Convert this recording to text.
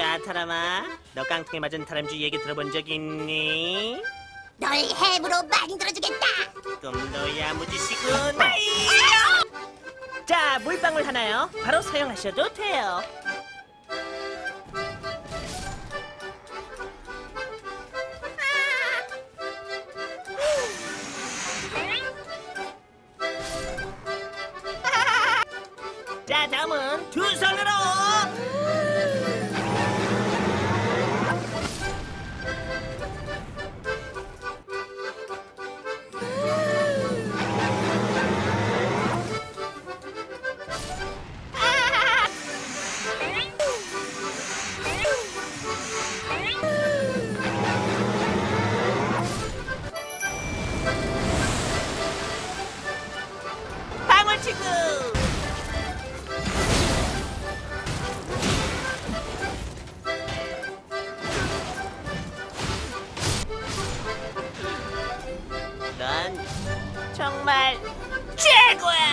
이봐 타람아 너 깡통에 맞은 다람쥐 얘기 들어본 적 있니? 널 햄으로 만들어주겠다. 꿈도 야 무지시군. 자 물방울 하나요? 바로 사용하셔도 돼요. 자 다음은 두 손으로 지금. 난 정말 최고야.